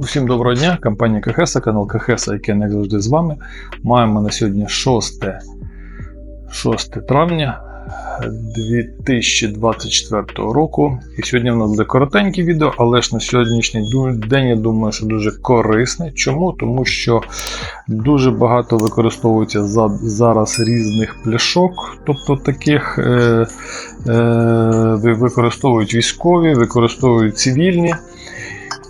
Усім доброго дня, компанія КХС, канал КХС, який як завжди з вами. Маємо на сьогодні 6, 6 травня 2024 року. І сьогодні в нас буде коротеньке відео, але ж на сьогоднішній день я думаю, що дуже корисне. Чому? Тому що дуже багато використовується за, зараз різних пляшок, тобто таких е, е, використовують військові, використовують цивільні.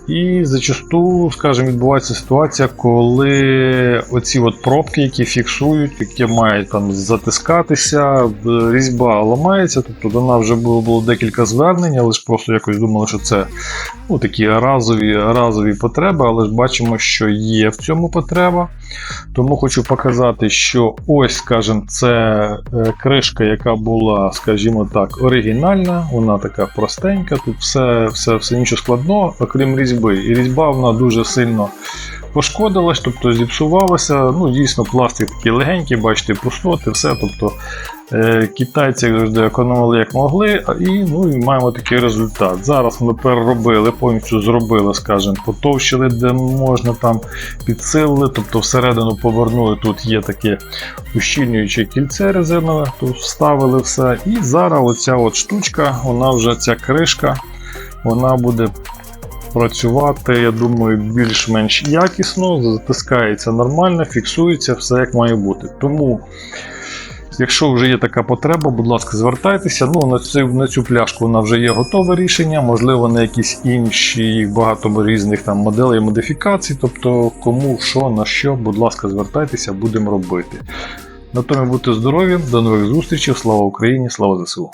І зачасту, скажімо, відбувається ситуація, коли оці от пробки, які фіксують, які мають там затискатися, різьба ламається. Тобто до нас вже було, було декілька звернень, але ж просто якось думали, що це ну, такі разові, разові потреби, але ж бачимо, що є в цьому потреба. Тому хочу показати, що ось, скажімо, це е, кришка, яка була, скажімо так, оригінальна, вона така простенька, тут все, все, все нічого складного, окрім різьби. І різьба вона дуже сильно пошкодилась, тобто зіпсувалася. Ну, дійсно, пластик такий легенький, бачите, пустоти, все. Тобто е, китайці завжди економили як могли, і, ну, і маємо такий результат. Зараз ми переробили, повністю зробили, скажімо, потовщили, де можна там підсилили, тобто всередину повернули. Тут є таке ущільнююче кільце резинове, тут вставили все. І зараз оця от штучка, вона вже ця кришка, вона буде працювати, я думаю, більш-менш якісно, затискається нормально, фіксується все як має бути. Тому. Якщо вже є така потреба, будь ласка, звертайтеся. Ну, на цю, на цю пляшку вона вже є готове рішення, можливо, на якісь інші їх багато різних там моделей модифікацій. Тобто, кому що, на що, будь ласка, звертайтеся, будемо робити. На тому будьте здорові, до нових зустрічей, слава Україні, слава ЗСУ!